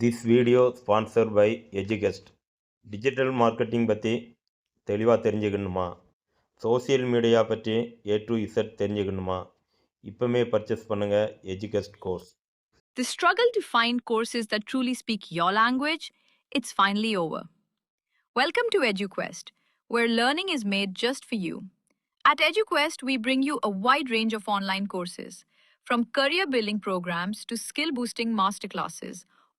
This video sponsor by Edugest digital marketing பற்றி தெளிவாக தெரிஞ்சுக்கணுமா சோஷியல் மீடியா பற்றி ஏ டு இசட் தெரிஞ்சுக்கணுமா இப்போமே பர்ச்சேஸ் பண்ணுங்கள் Edugest course The struggle to find courses that truly speak your language, it's finally over. Welcome to EduQuest, where learning is made just for you. At EduQuest, we bring you a wide range of online courses, from career building programs to skill boosting masterclasses,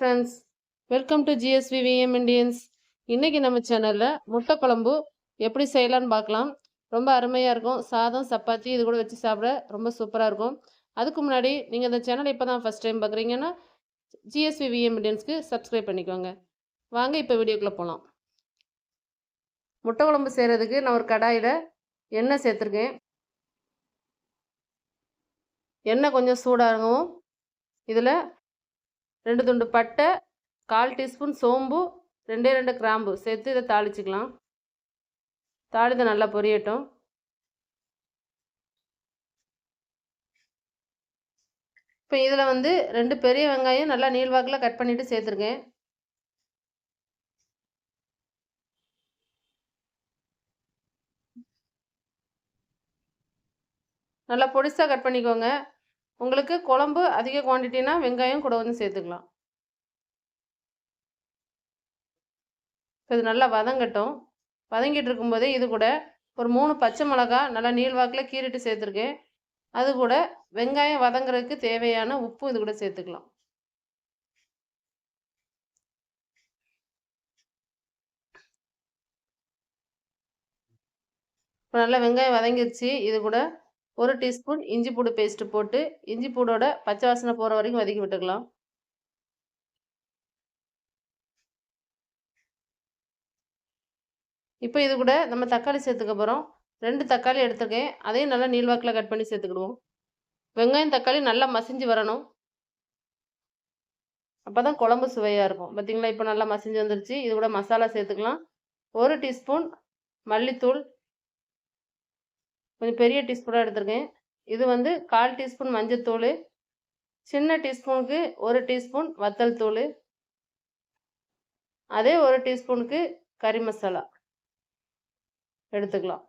Friends welcome to GSV VM Indians இன்றைக்கி நம்ம சேனலில் முட்டை குழம்பு எப்படி செய்யலான்னு பார்க்கலாம். ரொம்ப அருமையாக இருக்கும். சாதம் சப்பாத்தி இது கூட வச்சு சாப்பிட ரொம்ப சூப்பராக இருக்கும். அதுக்கு முன்னாடி நீங்கள் இந்த சேனலை இப்போ தான் ஃபஸ்ட் டைம் பார்க்குறீங்கன்னா ஜிஎஸ்வி விஎம் இண்டியன்ஸ்க்கு சப்ஸ்கிரைப் பண்ணிக்கோங்க. வாங்க இப்போ வீடியோக்குள்ளே போகலாம் முட்டை குழம்பு செய்கிறதுக்கு நான் ஒரு கடாயில் எண்ணெய் சேர்த்துருக்கேன். எண்ணெய் கொஞ்சம் சூடாகவும் இதில் ரெண்டு துண்டு பட்டை கால் டீஸ்பூன் சோம்பு ரெண்டே ரெண்டு கிராம்பு. சேர்த்து இதை தாளிச்சிக்கலாம். தாளித்து நல்லா பொரியட்டும். இப்போ இதில் வந்து ரெண்டு பெரிய வெங்காயம் நல்லா நீள்வாக்கில் கட் பண்ணிவிட்டு சேர்த்துருக்கேன். நல்லா பொடிசாக கட் பண்ணிக்கோங்க. உங்களுக்கு குழம்பு அதிக குவான்டிட்டினா வெங்காயம் கூட வந்து சேர்த்துக்கலாம். இது நல்லா வதங்கட்டும். வதங்கிட்டு இருக்கும்போதே இது கூட ஒரு மூணு பச்சை மிளகா நல்லா நீள்வாக்கில் கீறிட்டு சேர்த்துருக்கேன். அது கூட வெங்காயம் வதங்குறதுக்கு தேவையான உப்பு இது கூட சேர்த்துக்கலாம். இப்போ நல்லா வெங்காயம் வதங்கிடுச்சு இது கூட ஒரு டீஸ்பூன் இஞ்சி பூடு பேஸ்ட்டு போட்டு இஞ்சி பூடோட பச்சை வாசனை போகிற வரைக்கும் வதக்கி விட்டுக்கலாம். இப்போ இது கூட நம்ம தக்காளி சேர்த்துக்க போகிறோம் ரெண்டு தக்காளி எடுத்துருக்கேன். அதையும் நல்லா நீள்வாக்கில் கட் பண்ணி சேர்த்துக்கிடுவோம். வெங்காயம் தக்காளி நல்லா மசிஞ்சு வரணும். அப்போ தான் குழம்பு சுவையாக இருக்கும். பார்த்தீங்களா இப்போ நல்லா மசிஞ்சு வந்துருச்சு. இது கூட மசாலா சேர்த்துக்கலாம். ஒரு டீஸ்பூன் மல்லித்தூள் கொஞ்சம் பெரிய டீஸ்பூனாக எடுத்திருக்கேன். இது வந்து கால் டீஸ்பூன் மஞ்சத்தூள் சின்ன டீஸ்பூனுக்கு ஒரு டீஸ்பூன் வத்தல் தூள் அதே ஒரு டீஸ்பூனுக்கு கறி மசாலா எடுத்துக்கலாம்.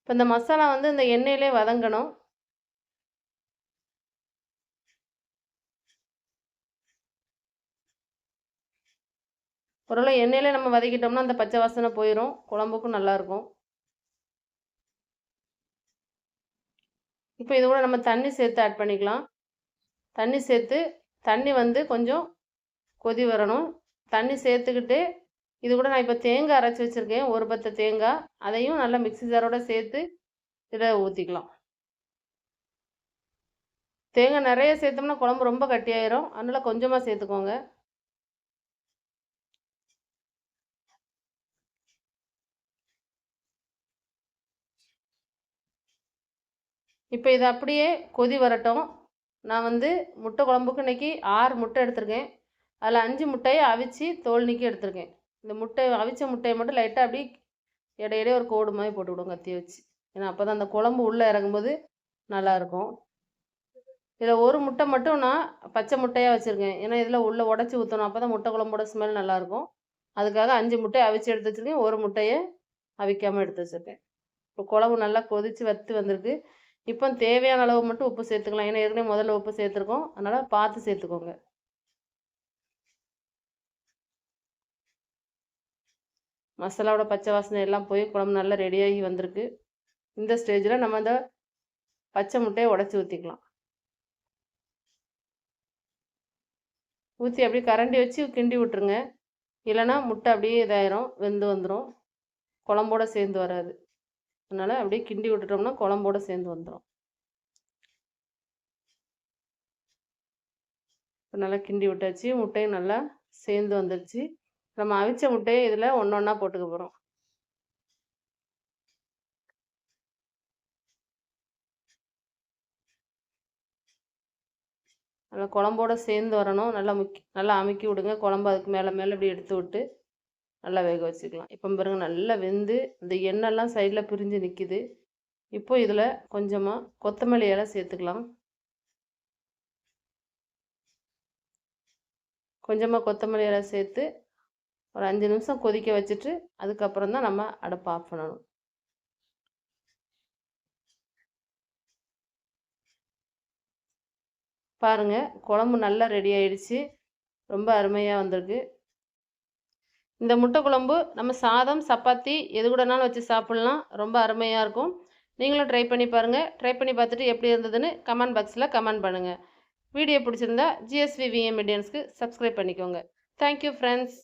இப்போ இந்த மசாலா வந்து இந்த எண்ணெயிலே வதங்கணும். பொருளை எண்ணெயிலே நம்ம வதக்கிட்டோம்னா அந்த பச்சை வாசனை போயிடும் குழம்புக்கும் நல்லாயிருக்கும் இப்போ இது கூட நம்ம தண்ணி சேர்த்து ஆட் பண்ணிக்கலாம். தண்ணி சேர்த்து தண்ணி வந்து கொஞ்சம் கொதி வரணும். தண்ணி சேர்த்துக்கிட்டு இது கூட நான் இப்போ தேங்காய் அரைச்சி வச்சுருக்கேன். ஒரு பத்து தேங்காய். அதையும் நல்லா மிக்சி ஜாரோட சேர்த்து இதில் ஊற்றிக்கலாம் தேங்காய் நிறைய சேர்த்தோம்னா குழம்பு ரொம்ப கட்டியாயிரும். அதனால் கொஞ்சமாக சேர்த்துக்கோங்க. இப்போ இது அப்படியே கொதி வரட்டும். நான் வந்து முட்டை குழம்புக்கு இன்றைக்கி ஆறு முட்டை எடுத்திருக்கேன். அதில் அஞ்சு முட்டையை அவிச்சு தோல் நீக்கி எடுத்திருக்கேன். இந்த முட்டை அவிச்ச முட்டையை மட்டும் லைட்டாக அப்படி இடையிடையே ஒரு கோடு மாதிரி போட்டு விடுவோம் கத்தி வச்சு. ஏன்னா அப்போ தான் அந்த குழம்பு உள்ளே இறங்கும்போது நல்லாயிருக்கும். இதில் ஒரு முட்டை மட்டும் நான் பச்சை முட்டையாக வச்சுருக்கேன். ஏன்னா இதில் உள்ளே உடச்சி ஊற்றணும். அப்போ தான் முட்டை குழம்போட ஸ்மெல் நல்லாயிருக்கும். அதுக்காக அஞ்சு முட்டையை அவிச்சு எடுத்து வச்சுருக்கேன். ஒரு முட்டையை அவிக்காமல் எடுத்து வச்சுருக்கேன். இப்போ குழம்பு நல்லா கொதித்து வத்து வந்திருக்கு. இப்போ தேவையான அளவு மட்டும் உப்பு சேர்த்துக்கலாம். ஏன்னா ஏற்கனவே முதல்ல உப்பு சேர்த்துருக்கோம். அதனால் பார்த்து சேர்த்துக்கோங்க. மசாலாவோட பச்சை வாசனை எல்லாம் போய் குழம்பு நல்லா ரெடியாகி வந்திருக்கு. இந்த ஸ்டேஜில் நம்ம அந்த பச்சை முட்டையை உடச்சி ஊற்றிக்கலாம் ஊற்றி அப்படியே கரண்டி வச்சு கிண்டி விட்டுருங்க. இல்லைன்னா முட்டை அப்படியே இதாயிரும் வெந்து வந்துடும் குழம்போட சேர்ந்து வராது. அதனால் அப்படியே கிண்டி விட்டுட்டோம்னா குழம்போட சேர்ந்து வந்துடும் இப்போ நல்லா கிண்டி விட்டாச்சு. முட்டையும் நல்லா சேர்ந்து வந்துருச்சு. நம்ம அவிச்ச முட்டையை இதில் ஒன்று ஒன்றா போட்டுக்க போகிறோம் நல்லா குழம்போட சேர்ந்து வரணும். நல்லா முக்கி நல்லா அமுக்கி விடுங்க. குழம்பு அதுக்கு மேலே மேலே இப்படி எடுத்து விட்டு நல்லா வேக வச்சுக்கலாம். இப்போ பாருங்க நல்லா வெந்து இந்த எண்ணெய்லாம் சைடில் பிரிஞ்சு நிற்கிது இப்போ இதில் கொஞ்சமாக கொத்தமல்லி இலை சேர்த்துக்கலாம். கொஞ்சமாக கொத்தமல்லி இலை சேர்த்து ஒரு அஞ்சு நிமிஷம் கொதிக்க வச்சுட்டு அதுக்கப்புறம் தான் நம்ம அடுப்பை ஆஃப் பண்ணணும். பாருங்க குழம்பு நல்லா ரெடி ஆயிடுச்சு. ரொம்ப அருமையாக வந்திருக்கு. இந்த முட்டை குழம்பு நம்ம சாதம் சப்பாத்தி எது கூடனாலும் வச்சு சாப்பிட்லாம். ரொம்ப அருமையாக இருக்கும். நீங்களும் ட்ரை பண்ணி பாருங்கள் ட்ரை பண்ணி பார்த்துட்டு எப்படி இருந்ததுன்னு கமெண்ட் பாக்ஸில் கமெண்ட் பண்ணுங்கள் வீடியோ பிடிச்சிருந்தா ஜிஎஸ்வி விஎம் மீடியன்ஸ்க்கு சப்ஸ்கிரைப் பண்ணிக்கோங்க. Thank you friends